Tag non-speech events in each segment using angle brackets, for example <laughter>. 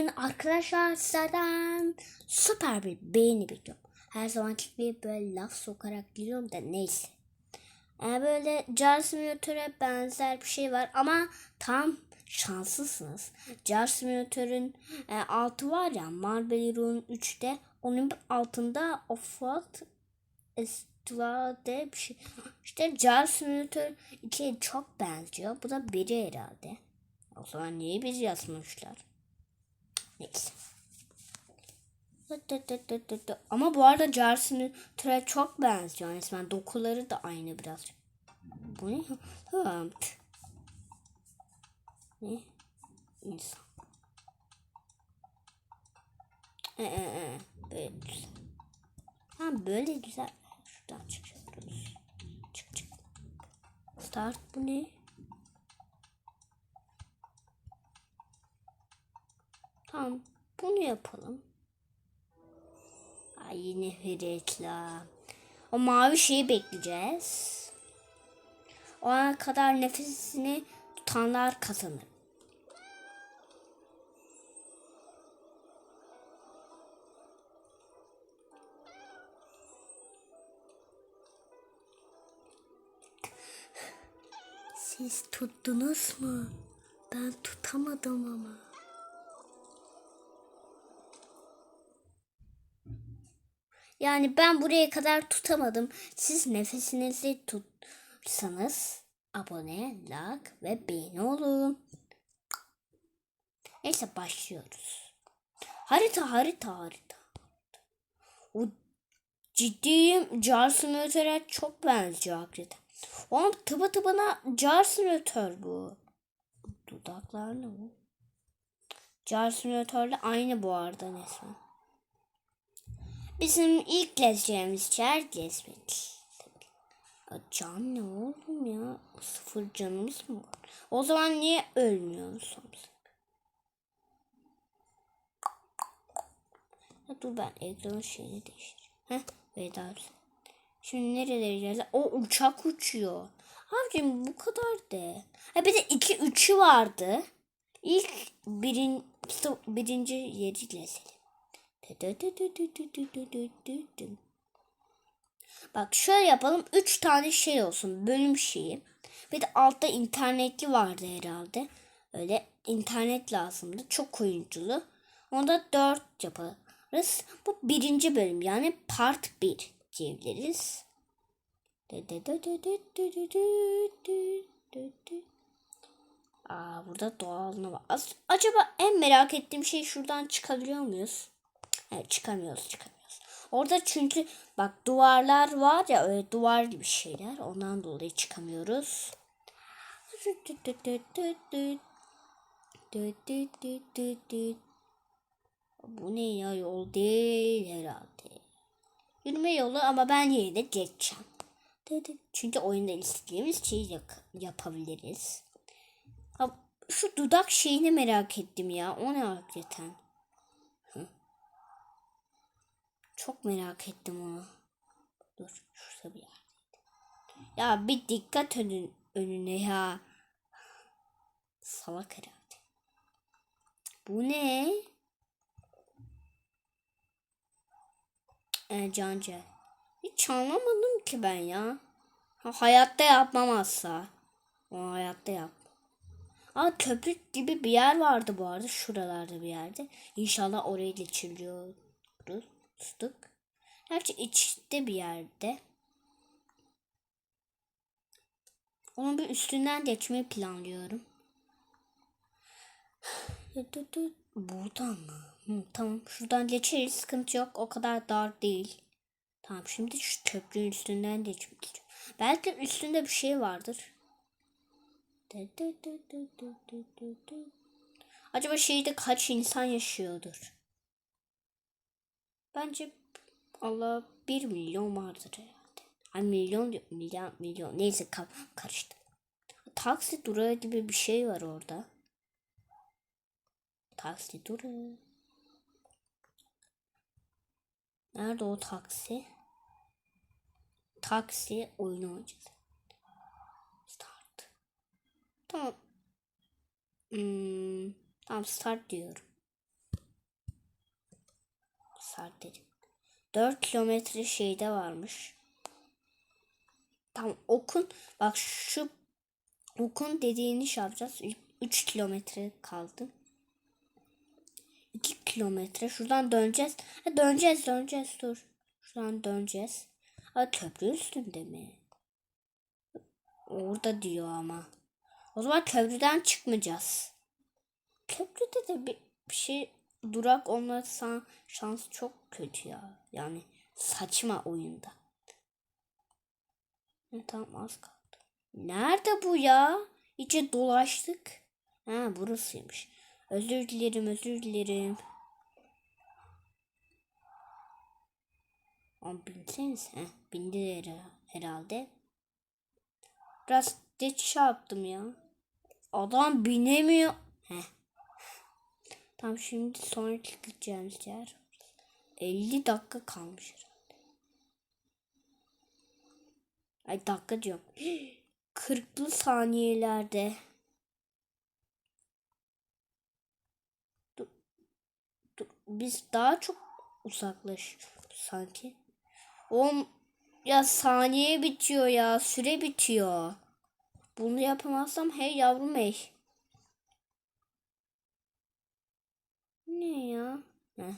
Bugün arkadaşlar sizlerden süper bir beğeni bekliyorum. Her zamanki gibi böyle laf sokarak giriyorum da neyse. Ee, böyle Jar Simulator'a benzer bir şey var ama tam şanslısınız. Jar Simulator'ın e, altı var ya Marble Hero'nun 3'te onun altında Offworld Estrade bir şey. İşte Jar Simulator 2'ye çok benziyor. Bu da biri herhalde. O zaman niye biz yazmışlar? Ama bu arada Jar Simulator'a çok benziyor. Resmen dokuları da aynı birazcık. Bu ne? Ha. Ne? İnsan. Ee, e, e. Böyle. Ha böyle güzel. Şuradan çıkıyoruz. Çık çık. Start bu ne? Tamam. Bunu yapalım. Ay yine reklam. O mavi şeyi bekleyeceğiz. O ana kadar nefesini tutanlar kazanır. Siz tuttunuz mu? Ben tutamadım ama. Yani ben buraya kadar tutamadım. Siz nefesinizi tutsanız abone, like ve beğeni olun. Neyse başlıyoruz. Harita harita harita. O ciddiyim Jar Simulator'a çok benziyor hakikaten. Oğlum tıpa tıpına Jar Simulator bu. Dudaklar ne bu? Jar Simulator'la aynı bu arada resmen. Bizim ilk gezeceğimiz yer gezmek. Ya can ne oğlum ya? Sıfır canımız mı var? O zaman niye ölmüyoruz? Ya dur ben ekranın şeyini değiştireyim. Heh Veda Şimdi nerelere geleceğiz? O uçak uçuyor. Abicim bu kadar de. Ha bir de iki üçü vardı. İlk birin, birinci yeri gezelim. <laughs> Bak şöyle yapalım. Üç tane şey olsun. Bölüm şeyi. Bir de altta internetli vardı herhalde. Öyle internet lazımdı. Çok oyunculu. Onda dört yaparız. Bu birinci bölüm. Yani part bir diyebiliriz. Aa, burada doğalını var. Acaba en merak ettiğim şey şuradan çıkabiliyor muyuz? Evet çıkamıyoruz çıkamıyoruz. Orada çünkü bak duvarlar var ya öyle duvar gibi şeyler. Ondan dolayı çıkamıyoruz. Bu ne ya yol değil herhalde. Yürüme yolu ama ben yine de geçeceğim. Çünkü oyunda istediğimiz şeyi yapabiliriz. Ha, şu dudak şeyini merak ettim ya. O ne hakikaten? Çok merak ettim onu. Dur şurada bir yer. Ya bir dikkat önün, önüne ya. Salak herhalde. Bu ne? E, Canca. Hiç anlamadım ki ben ya. Ha, hayatta yapmam asla. O hayatta yap. Aa köprü gibi bir yer vardı bu arada. Şuralarda bir yerde. İnşallah orayı geçiriyoruz. Sustuk. Gerçi içte bir yerde. Onun bir üstünden geçmeyi planlıyorum. Buradan mı? Hı, tamam şuradan geçeriz sıkıntı yok o kadar dar değil. Tamam şimdi şu köprünün üstünden geçmek Belki üstünde bir şey vardır. Acaba şehirde kaç insan yaşıyordur? Bence Allah bir milyon vardır herhalde. Ay milyon diyor. Milyon milyon. Neyse karıştı. Taksi durağı gibi bir şey var orada. Taksi durağı. Nerede o taksi? Taksi oyunu oynayacağız. Start. Tamam. Hmm, tamam start diyorum. Dedim. 4 kilometre şeyde varmış. Tam okun bak şu okun dediğini şey yapacağız. 3 kilometre kaldı. 2 kilometre. Şuradan döneceğiz. Ha, döneceğiz döneceğiz dur. Şuradan döneceğiz. Ha, köprü üstünde mi? Orada diyor ama. O zaman köprüden çıkmayacağız. Köprüde de bir, bir şey durak olmasa şans çok kötü ya. Yani saçma oyunda. Tamam az kaldı. Nerede bu ya? İçe dolaştık. Ha burasıymış. Özür dilerim özür dilerim. Ama binseniz. Heh, bindiler herhalde. Biraz geç şey yaptım ya. Adam binemiyor. Heh. Tamam şimdi sonraki gideceğimiz yer. 50 dakika kalmış herhalde. Ay dakika diyorum. <gasps> 40'lı saniyelerde. Dur, dur. Biz daha çok uzaklaş sanki. Oğlum ya saniye bitiyor ya. Süre bitiyor. Bunu yapamazsam hey yavrum hey. Ne ya? Heh.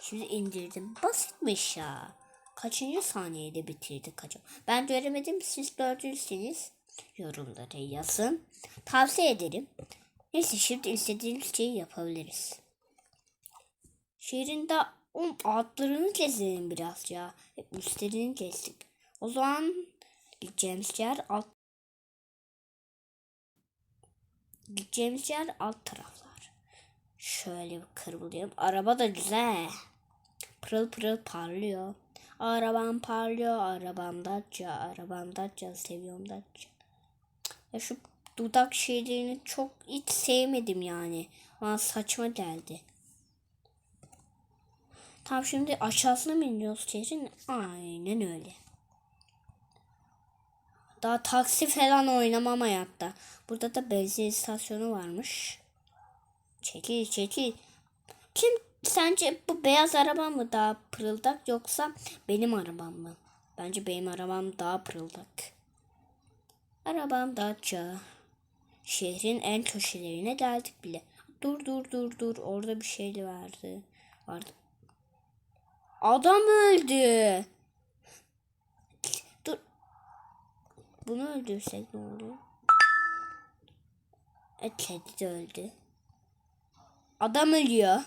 Şimdi indirdim. Basitmiş ya. Kaçıncı saniyede bitirdik acaba? Ben göremedim. Siz gördüyseniz yorumlara yazın. Tavsiye ederim. Neyse şimdi istediğimiz şeyi yapabiliriz. Şehrin de um, altlarını gezelim biraz ya. Hep üstlerini gezdik. O zaman gideceğimiz yer alt gideceğimiz yer alt taraflar. Şöyle bir kırılayım. Araba da güzel. Pırıl pırıl parlıyor. Arabam parlıyor. Arabam Dacia. Arabam Dacia. Seviyorum Dacia. Ya şu dudak şeylerini çok hiç sevmedim yani. Bana saçma geldi. Tamam şimdi aşağısına mı iniyoruz şehrin? Aynen öyle. Daha taksi falan oynamam hayatta. Burada da benzin istasyonu varmış. Çekil çekil. Kim sence bu beyaz araba mı daha pırıldak yoksa benim arabam mı? Bence benim arabam daha pırıldak. Arabam Dacia. Şehrin en köşelerine geldik bile. Dur dur dur dur. Orada bir şey vardı. Vardı. Adam öldü. Dur. Bunu öldürsek ne olur? E, kedi de öldü. Adam ölüyor.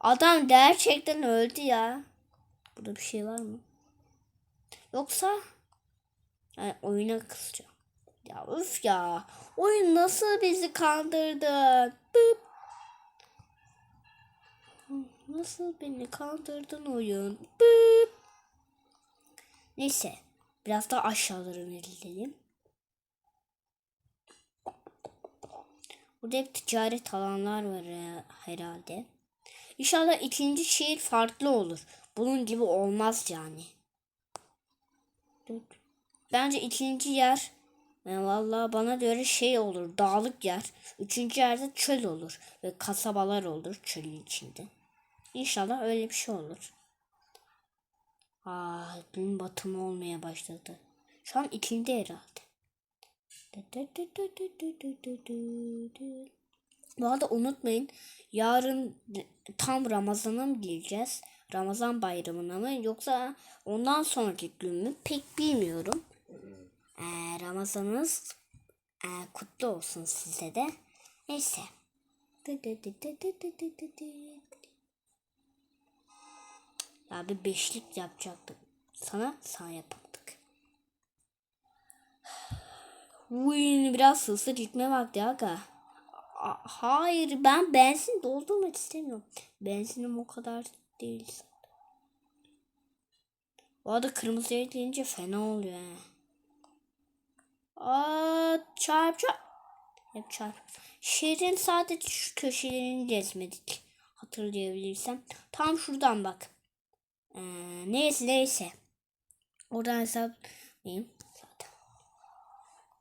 Adam gerçekten öldü ya. Burada bir şey var mı? Yoksa yani oyuna kısacağım. Ya üf ya. Oyun nasıl bizi kandırdı? Bıp. Nasıl beni kandırdın oyun? Bıp. Neyse. Biraz daha aşağılara inelim. Burada hep ticaret alanlar var e, herhalde. İnşallah ikinci şehir farklı olur. Bunun gibi olmaz yani. Bence ikinci yer e, vallahi bana göre şey olur. Dağlık yer. Üçüncü yerde çöl olur. Ve kasabalar olur çölün içinde. İnşallah öyle bir şey olur. Aa, gün batımı olmaya başladı. Şu an ikindi herhalde. Bu arada unutmayın yarın tam Ramazan'a mı gireceğiz? Ramazan bayramına mı yoksa ondan sonraki gün mü pek bilmiyorum. Ee, Ramazanınız e, kutlu olsun size de. Neyse. Ya bir beşlik yapacaktık. Sana sana yapamadık. Uy, biraz hızlı gitme vakti aga. Hayır ben benzin doldurmak istemiyorum. Benzinim o kadar değil. Bu arada kırmızı ekleyince fena oluyor he. Aa, çarp çarp. Hep çarp. Şehrin sadece şu köşelerini gezmedik. Hatırlayabilirsem. Tam şuradan bak. Ee, neyse neyse. Oradan hesaplayayım.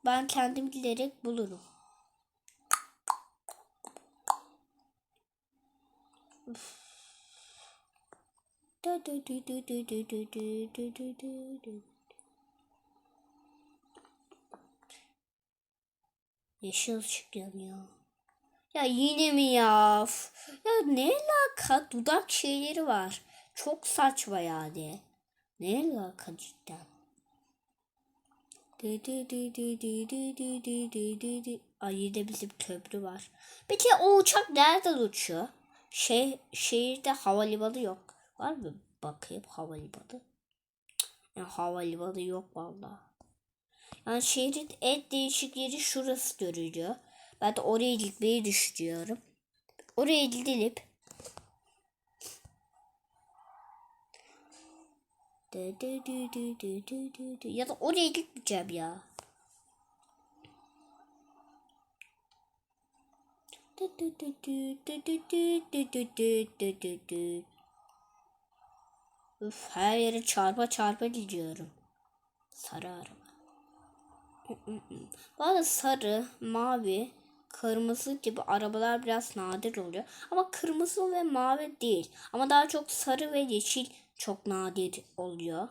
Ben kendim giderek bulurum. Yeşil ışık yanıyor. Ya yine mi ya? Ya ne alaka? Dudak şeyleri var. Çok saçma yani. Ne alaka cidden? Ay yine bizim köprü var. Peki o uçak nereden uçuyor? Şey, şehirde havalimanı yok. Var mı? Bakayım havalimanı. Cık, Ya havalimanı yok vallahi. Yani şehrin en değişik yeri şurası görünüyor. Ben de oraya gitmeyi düşünüyorum. Oraya gidilip Dü dü dü dü dü dü dü dü. Ya da oraya gitmeyeceğim ya. Üf, her yere çarpa çarpa gidiyorum. Sarı araba. Arada sarı, mavi, kırmızı gibi arabalar biraz nadir oluyor. Ama kırmızı ve mavi değil. Ama daha çok sarı ve yeşil çok nadir oluyor.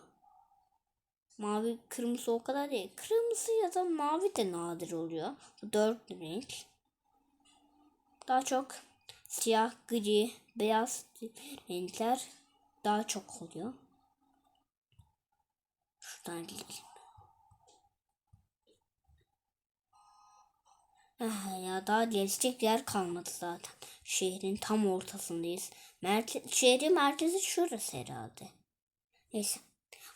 Mavi, kırmızı o kadar değil. Kırmızı ya da mavi de nadir oluyor. Dört renk. Daha çok siyah, gri, beyaz renkler daha çok oluyor. Şuradan gidelim. Ah ya daha gezecek yer kalmadı zaten. Şehrin tam ortasındayız. Merke şehrin merkezi şurası herhalde. Neyse.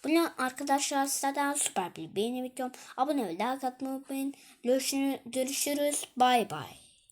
Bunu arkadaşlar sizlerden süper bir beğeni videom. Abone ve like atmayı unutmayın. Görüşürüz. Bay bay.